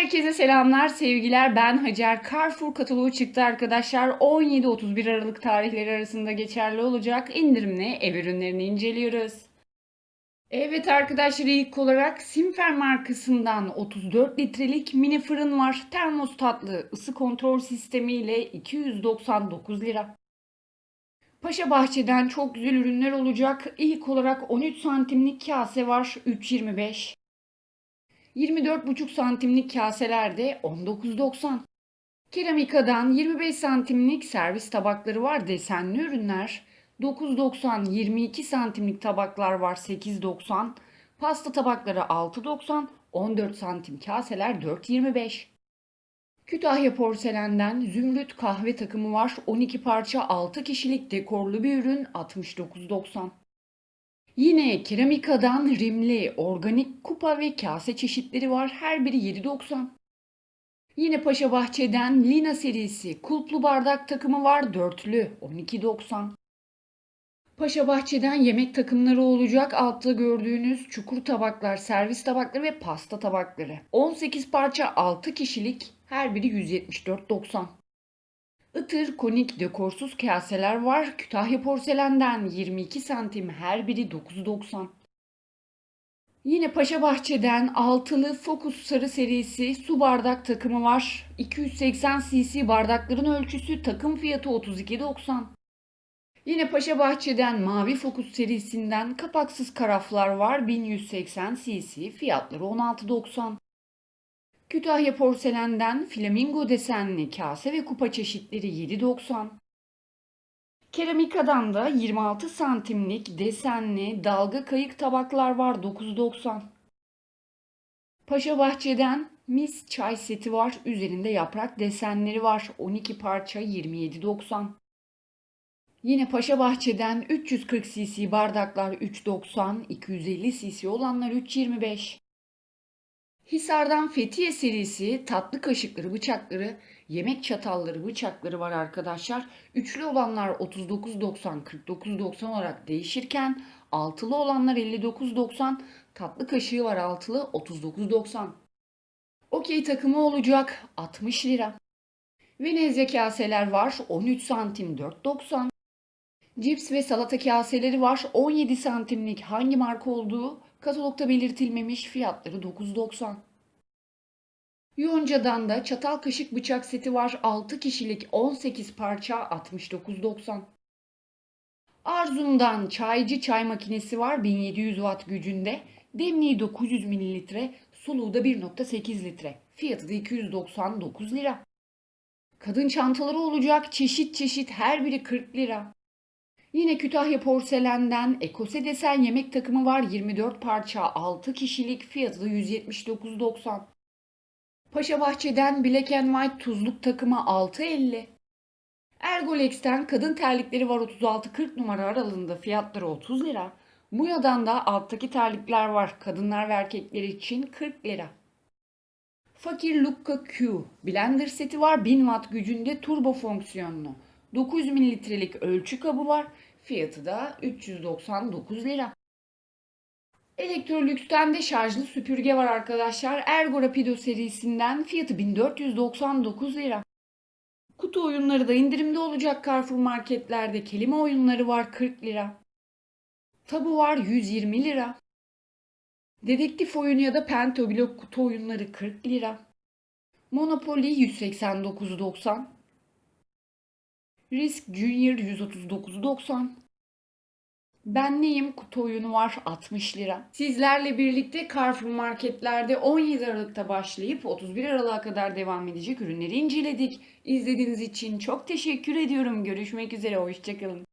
Herkese selamlar, sevgiler. Ben Hacer. Carrefour kataloğu çıktı arkadaşlar. 17-31 Aralık tarihleri arasında geçerli olacak. İndirimli ev ürünlerini inceliyoruz. Evet arkadaşlar ilk olarak Simfer markasından 34 litrelik mini fırın var. Termostatlı ısı kontrol sistemi ile 299 lira. Paşa Bahçe'den çok güzel ürünler olacak. İlk olarak 13 santimlik kase var 3.25. 24,5 santimlik kaselerde 19.90. Keramikadan 25 santimlik servis tabakları var desenli ürünler. 9.90 22 santimlik tabaklar var 8.90. Pasta tabakları 6.90 14 santim kaseler 4.25. Kütahya porselenden zümrüt kahve takımı var 12 parça 6 kişilik dekorlu bir ürün 69.90. Yine keramikadan rimli organik kupa ve kase çeşitleri var. Her biri 7.90. Yine Paşa Bahçe'den Lina serisi kulplu bardak takımı var. Dörtlü 12.90. Paşa Bahçe'den yemek takımları olacak. Altta gördüğünüz çukur tabaklar, servis tabakları ve pasta tabakları. 18 parça 6 kişilik her biri 174.90. Itır konik dekorsuz kaseler var. Kütahya porselenden 22 santim her biri 9.90. Yine Paşa Bahçe'den altılı Focus sarı serisi su bardak takımı var. 280 cc bardakların ölçüsü takım fiyatı 32.90. Yine Paşa Bahçe'den mavi Focus serisinden kapaksız karaflar var. 1180 cc fiyatları 16.90. Kütahya porselenden flamingo desenli kase ve kupa çeşitleri 7.90. Keramikadan da 26 santimlik desenli dalga kayık tabaklar var 9.90. Paşa Bahçe'den mis çay seti var. Üzerinde yaprak desenleri var. 12 parça 27.90. Yine Paşa Bahçe'den 340 cc bardaklar 3.90, 250 cc olanlar 3.25. Hisar'dan Fethiye serisi tatlı kaşıkları, bıçakları, yemek çatalları, bıçakları var arkadaşlar. Üçlü olanlar 39.90, 49.90 olarak değişirken altılı olanlar 59.90, tatlı kaşığı var altılı 39.90. Okey takımı olacak 60 lira. Venezia kaseler var 13 santim 4.90. Cips ve salata kaseleri var 17 santimlik hangi marka olduğu katalogda belirtilmemiş fiyatları 9.90. Yonca'dan da çatal kaşık bıçak seti var 6 kişilik 18 parça 69.90. Arzum'dan çaycı çay makinesi var 1700 watt gücünde. Demliği 900 mililitre, suluğu da 1.8 litre. Fiyatı da 299 lira. Kadın çantaları olacak çeşit çeşit her biri 40 lira. Yine Kütahya porselenden ekose desen yemek takımı var 24 parça 6 kişilik fiyatı da 179.90. Paşa Bahçe'den Black and White tuzluk takımı 6.50. Ergolex'ten kadın terlikleri var 36-40 numara aralığında fiyatları 30 lira. Muya'dan da alttaki terlikler var kadınlar ve erkekler için 40 lira. Fakir Lukka Q blender seti var 1000 watt gücünde turbo fonksiyonlu. 900 mililitrelik ölçü kabı var. Fiyatı da 399 lira. Electrolux'ten de şarjlı süpürge var arkadaşlar. Ergo Rapido serisinden fiyatı 1499 lira. Kutu oyunları da indirimde olacak Carrefour marketlerde. Kelime oyunları var 40 lira. Tabu var 120 lira. Dedektif oyunu ya da Pentoblok kutu oyunları 40 lira. Monopoly 189.90. Risk Junior 139.90. Ben neyim kutu oyunu var 60 lira. Sizlerle birlikte Carrefour marketlerde 17 Aralık'ta başlayıp 31 Aralık'a kadar devam edecek ürünleri inceledik. İzlediğiniz için çok teşekkür ediyorum. Görüşmek üzere, hoşçakalın.